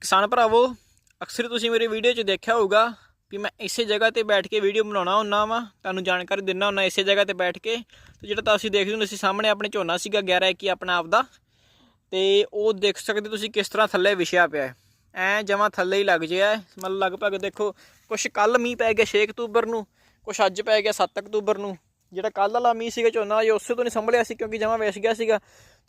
ਕਿਸਾਨ ਭਰਾਵੋ, ਅਕਸਰ ਤੁਸੀਂ ਮੇਰੇ ਵੀਡੀਓ 'ਚ ਦੇਖਿਆ ਹੋਊਗਾ ਕਿ ਮੈਂ ਇਸੇ ਜਗ੍ਹਾ ਤੇ ਬੈਠ ਕੇ ਵੀਡੀਓ ਬਣਾਉਣਾ ਹੁੰਦਾ ਵਾ। ਤੁਹਾਨੂੰ ਜਾਣਕਾਰੀ ਦਿੰਨਾ ਹੁੰਦਾ ਇਸੇ ਜਗ੍ਹਾ ਤੇ ਬੈਠ ਕੇ। ਤੇ ਜਿਹੜਾ ਤੁਸੀਂ ਦੇਖਦੇ ਹੋ, ਤੁਸੀਂ ਸਾਹਮਣੇ ਆਪਣੇ ਝੋਨਾ ਸੀਗਾ 11 21 ਆਪਣਾ ਆਪਦਾ। ਤੇ ਉਹ ਦੇਖ ਸਕਦੇ ਤੁਸੀਂ ਕਿਸ ਤਰ੍ਹਾਂ ਥੱਲੇ ਵਿਛਿਆ ਪਿਆ ਹੈ। ਐ ਜਮਾ ਥੱਲੇ ਹੀ ਲੱਗ ਜਿਆ ਹੈ। ਮਤਲਬ ਲਗਭਗ ਦੇਖੋ, ਕੁਛ ਕੱਲ ਮੀਂਹ ਪੈ ਗਿਆ 6 ਅਕਤੂਬਰ ਨੂੰ, ਕੁਛ ਅੱਜ ਪੈ ਗਿਆ 7 ਅਕਤੂਬਰ ਨੂੰ। ਜਿਹੜਾ ਕੱਲ ਵਾਲਾ ਮੀਂਹ ਸੀਗਾ ਝੋਨਾ, ਇਹ ਉਸੇ ਤੋਂ ਨਹੀਂ ਸੰਭਲਿਆ ਸੀ ਕਿਉਂਕਿ ਜਮਾ ਵਿਛ ਗਿਆ ਸੀਗਾ।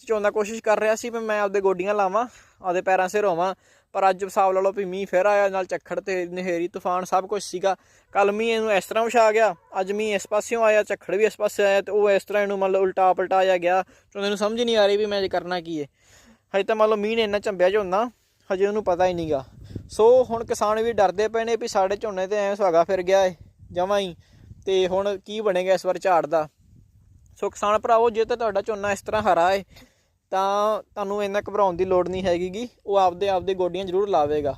ਝੋਨਾ ਕੋਸ਼ਿਸ਼ ਕਰ ਰਿਹਾ ਸੀ ਵੀ ਮੈਂ ਆਪਦੇ ਗੋਡੀਆਂ ਲਾਵਾਂ, ਆਪਦੇ ਪੈਰਾਂ 'ਸਿਰ ਹੋਵਾਂ, ਪਰ ਅੱਜ ਹਿਸਾਬ ਲਾ ਲਓ ਵੀ ਮੀਂਹ ਫਿਰ ਆਇਆ, ਨਾਲ ਝੱਖੜ ਤੇ ਨਹਿਰੀ, ਤੂਫਾਨ ਸਭ ਕੁਝ ਸੀਗਾ। ਕੱਲ ਮੀਂਹ ਇਹਨੂੰ ਇਸ ਤਰ੍ਹਾਂ ਵਿਛਾ ਗਿਆ, ਅੱਜ ਮੀਂਹ ਇਸ ਪਾਸਿਓਂ ਆਇਆ, ਝੱਖੜ ਵੀ ਇਸ ਪਾਸੇ ਆਇਆ ਤੇ ਉਹ ਇਸ ਤਰ੍ਹਾਂ ਇਹਨੂੰ ਮੰਨ ਲਓ ਉਲਟਾ ਪਲਟਾਇਆ ਗਿਆ। ਝੋਨੇ ਨੂੰ ਸਮਝ ਨਹੀਂ ਆ ਰਹੀ ਵੀ ਮੈਂ ਇਹ ਕਰਨਾ ਕੀ ਹੈ ਹਜੇ ਤਾਂ ਮੰਨ ਲਓ ਮੀਂਹ ਨੇ ਇੰਨਾ ਝੰਬਿਆ ਝੋਨਾ, ਹਜੇ ਉਹਨੂੰ ਪਤਾ ਹੀ ਨਹੀਂਗਾ। ਸੋ ਹੁਣ ਕਿਸਾਨ ਵੀ ਡਰਦੇ ਪਏ ਨੇ ਵੀ ਸਾਡੇ ਝੋਨੇ ਤੇ ਐ ਸੁਹਾਗਾ ਫਿਰ ਗਿਆ ਏ, ਜਮਾਂ ਹੀ। ਤੇ ਹੁਣ ਕੀ ਬਣੇਗਾ ਇਸ ਵਾਰ ਝਾੜ ਦਾ? ਸੋ ਕਿਸਾਨ ਭਰਾਵੋ, ਜੇ ਤਾਂ ਤੁਹਾਡਾ ਝੋਨਾ ਇਸ ਤਰ੍ਹਾਂ ਹਰਾ ਏ ਤਾਂ ਤੁਹਾਨੂੰ ਇੰਨਾ ਘਬਰਾਉਣ ਦੀ ਲੋੜ ਨਹੀਂ ਹੈਗੀਗੀ ਉਹ ਆਪਦੇ ਆਪਦੇ ਗੋਡੀਆਂ ਜ਼ਰੂਰ ਲਾਵੇਗਾ।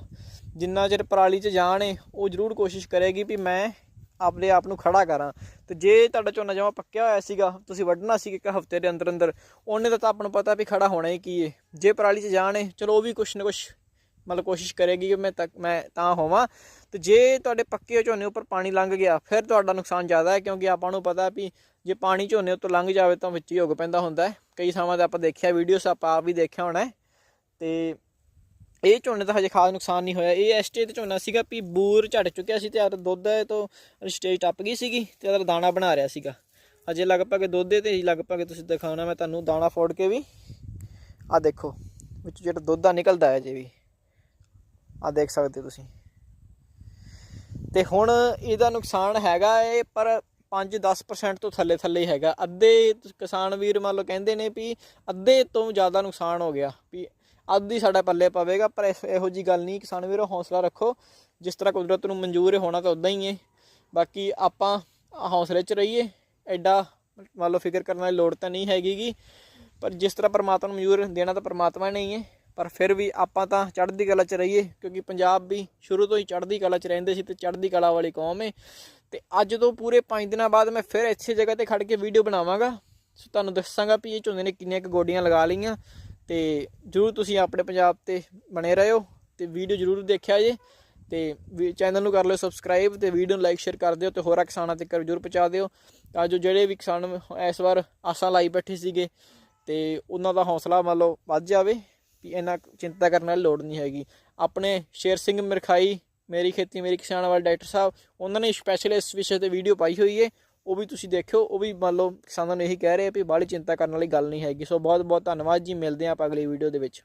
ਜਿੰਨਾ ਚਿਰ ਪਰਾਲੀ 'ਚ ਜਾਣ ਏ, ਉਹ ਜ਼ਰੂਰ ਕੋਸ਼ਿਸ਼ ਕਰੇਗੀ ਵੀ ਮੈਂ ਆਪਣੇ ਆਪ ਨੂੰ ਖੜਾ ਕਰਾਂ। ਤੇ ਜੇ ਤੁਹਾਡਾ ਝੋਨਾ ਜਮਾ ਪੱਕਿਆ ਹੋਇਆ ਸੀਗਾ, ਤੁਸੀਂ ਵੱਢਣਾ ਸੀ ਇੱਕ ਹਫ਼ਤੇ ਦੇ ਅੰਦਰ ਅੰਦਰ, ਉਹਨੇ ਤਾਂ ਆਪਾਂ ਨੂੰ ਪਤਾ ਵੀ ਖੜਾ ਹੋਣਾ ਹੀ ਕੀ ਏ। ਜੇ ਪਰਾਲੀ 'ਚ ਜਾਣ ਏ, ਚਲੋ ਉਹ ਵੀ ਕੁਛ ਨਾ ਕੁਛ ਮਤਲਬ ਕੋਸ਼ਿਸ਼ ਕਰੇਗੀ ਕਿ ਮੈਂ ਤੱਕ ਮੈਂ ਤਾਂ ਹੋਵਾਂ। ਤੇ ਜੇ ਤੁਹਾਡੇ ਪੱਕੇ ਝੋਨੇ ਉੱਪਰ ਪਾਣੀ ਲੰਘ ਗਿਆ, ਫਿਰ ਤੁਹਾਡਾ ਨੁਕਸਾਨ ਜ਼ਿਆਦਾ ਹੈ, ਕਿਉਂਕਿ ਆਪਾਂ ਨੂੰ ਪਤਾ ਵੀ ਜੇ ਪਾਣੀ ਝੋਨੇ ਉੱਤੋਂ ਲੰਘ ਜਾਵੇ ਤਾਂ ਵਿੱਚ ਹੀ ਉੱਗ ਪੈਂਦਾ ਹੁੰਦਾ ਹੈ। ਕਈ ਥਾਵਾਂ ਤੇ ਆਪਾਂ ਦੇਖਿਆ ਵੀਡੀਓਸ ਆਪਾਂ ਆਪ ਵੀ ਦੇਖਿਆ ਹੋਣਾ ਹੈ। ਤੇ ਇਹ ਝੋਨੇ ਦਾ ਹਜੇ ਖਾਸ ਨੁਕਸਾਨ ਨਹੀਂ ਹੋਇਆ। ਇਹ ਸਟੇਜ ਤੇ ਝੋਨਾ ਸੀਗਾ ਵੀ ਬੂਰ ਝੜ ਚੁੱਕਿਆ ਸੀ ਤੇ ਆ ਦੁੱਧ ਤੋਂ ਸਟੇਜ ਟੱਪ ਗਈ ਸੀਗੀ ਤੇ ਉਹਦਾ ਦਾਣਾ ਬਣਾ ਰਿਹਾ ਸੀਗਾ। ਹਜੇ ਲਗਭਗ ਦੁੱਧ ਤੇ ਲਗਭਗ ਤੁਸੀਂ ਦਿਖਾਉਣਾ ਮੈਂ ਤੁਹਾਨੂੰ ਦਾਣਾ ਫੋੜ ਕੇ ਵੀ। ਆ ਦੇਖੋ, ਵਿੱਚ ਜਿਹੜਾ ਦੁੱਧ ਆ ਨਿਕਲਦਾ ਹੈ ਜੇ ਵੀ। ਆ ਦੇਖ ਸਕਦੇ ਹੋ ਤੁਸੀਂ। ਤੇ ਹੁਣ ਇਹਦਾ ਨੁਕਸਾਨ ਹੈਗਾ ਏ, ਪਰ 5-10% ਤੋਂ ਥੱਲੇ ਥੱਲੇ ਹੀ ਹੈਗਾ। ਅੱਧੇ ਕਿਸਾਨ ਵੀਰ ਮੰਨ ਲਓ ਕਹਿੰਦੇ ਨੇ ਵੀ ਅੱਧੇ ਤੋਂ ਜ਼ਿਆਦਾ ਨੁਕਸਾਨ ਹੋ ਗਿਆ, ਵੀ ਅੱਧੀ ਸਾਡਾ ਪੱਲੇ ਪਵੇਗਾ, ਪਰ ਇਸ- ਇਹੋ ਜੀ ਗੱਲ ਨਹੀਂ, ਕਿਸਾਨ ਵੀਰੋ, ਹੌਸਲਾ ਰੱਖੋ। ਜਿਸ ਤਰ੍ਹਾਂ ਕੁਦਰਤ ਨੂੰ ਮਨਜ਼ੂਰ ਹੋਣਾ ਤਾਂ ਉਦਾਂ ਹੀ ਹੈ ਬਾਕੀ ਆਪਾਂ ਹੌਸਲੇ 'ਚ ਰਹੀਏ, ਐਡਾ ਮੰਨ ਲਓ ਫਿਕਰ ਕਰਨ ਵਾਲੀ ਲੋੜ ਤਾਂ ਨਹੀਂ ਹੈਗੀਗੀ ਪਰ ਜਿਸ ਤਰ੍ਹਾਂ ਪਰਮਾਤਮਾ ਨੂੰ ਮਨਜ਼ੂਰ ਦੇਣਾ ਤਾਂ ਪਰਮਾਤਮਾ ਨੇ ਹੀ ਹੈ ਪਰ ਫਿਰ ਵੀ ਆਪਾਂ ਤਾਂ ਚੜ੍ਹਦੀ ਕਲਾ 'ਚ ਰਹੀਏ, ਕਿਉਂਕਿ ਪੰਜਾਬ ਵੀ ਸ਼ੁਰੂ ਤੋਂ ਹੀ ਚੜ੍ਹਦੀ ਕਲਾ 'ਚ ਰਹਿੰਦੇ ਸੀ ਤੇ ਚੜ੍ਹਦੀ ਕਲਾ ਵਾਲੀ ਕੌਮ ਹੈ ਤੇ ਅੱਜ ਤੋਂ ਪੂਰੇ 5 ਦਿਨਾਂ ਬਾਅਦ ਮੈਂ ਫਿਰ ਇੱਥੇ ਜਗ੍ਹਾ ਤੇ ਖੜ ਕੇ ਵੀਡੀਓ ਬਣਾਵਾਂਗਾ। ਸੋ ਤੁਹਾਨੂੰ ਦੱਸਾਂਗਾ ਵੀ ਇਹ ਝੋਨੇ ਨੇ ਕਿੰਨੀਆਂ ਕੁ ਗੋਡੀਆਂ ਲਗਾ ਲਈਆਂ। ਤੇ ਜਰੂਰ ਤੁਸੀਂ ਆਪਣੇ ਪੰਜਾਬ ਤੇ ਬਣੇ ਰਹੋ ਤੇ ਵੀਡੀਓ ਜਰੂਰ ਦੇਖਿਆ ਜੇ। ਤੇ ਚੈਨਲ ਨੂੰ ਕਰ ਲਿਓ ਸਬਸਕ੍ਰਾਈਬ ਤੇ ਵੀਡੀਓ ਨੂੰ ਲਾਈਕ ਸ਼ੇਅਰ ਕਰ ਦਿਓ ਤੇ ਹੋਰਾਂ ਕਿਸਾਨਾਂ ਤੱਕ ਜਰੂਰ ਪਹੁੰਚਾ ਦਿਓ। ਤਾਂ ਜੋ ਜਿਹੜੇ ਵੀ ਕਿਸਾਨ ਇਸ ਵਾਰ ਆਸਾਂ ਲਾਈ ਬੈਠੇ ਸੀਗੇ ਤੇ ਉਹਨਾਂ ਦਾ ਹੌਸਲਾ ਮੰਨ ਲਓ ਵੱਧ ਜਾਵੇ। ਵੀ ਇਹਨਾਂ ਚਿੰਤਾ ਕਰਨ ਵਾਲੀ ਲੋੜ ਨਹੀਂ ਹੈਗੀ। ਆਪਣੇ ਸ਼ੇਰ ਸਿੰਘ ਮਿਰਖਾਈ, ਮੇਰੀ ਖੇਤੀ, ਮੇਰੀ ਕਿਸਾਨ ਵਾਲੇ ਡਾਕਟਰ ਸਾਹਿਬ, ਉਹਨਾਂ ਨੇ ਸਪੈਸ਼ਲ ਇਸ ਵਿਸ਼ੇ ਤੇ ਵੀਡੀਓ ਪਾਈ ਹੋਈ ਹੈ ਉਹ ਵੀ ਤੁਸੀਂ ਦੇਖਿਓ, ਉਹ ਵੀ ਮੰਨ ਲਓ ਕਿਸਾਨਾਂ ਨੂੰ ਇਹੀ ਕਹਿ ਰਹੇ ਆ ਵੀ ਬਾਹਲੀ ਚਿੰਤਾ ਕਰਨ ਵਾਲੀ ਗੱਲ ਨਹੀਂ ਹੈਗੀ। ਸੋ ਬਹੁਤ ਬਹੁਤ ਧੰਨਵਾਦ ਜੀ, ਮਿਲਦੇ ਹਾਂ ਆਪਾਂ ਅਗਲੀ ਵੀਡੀਓ ਦੇ ਵਿੱਚ।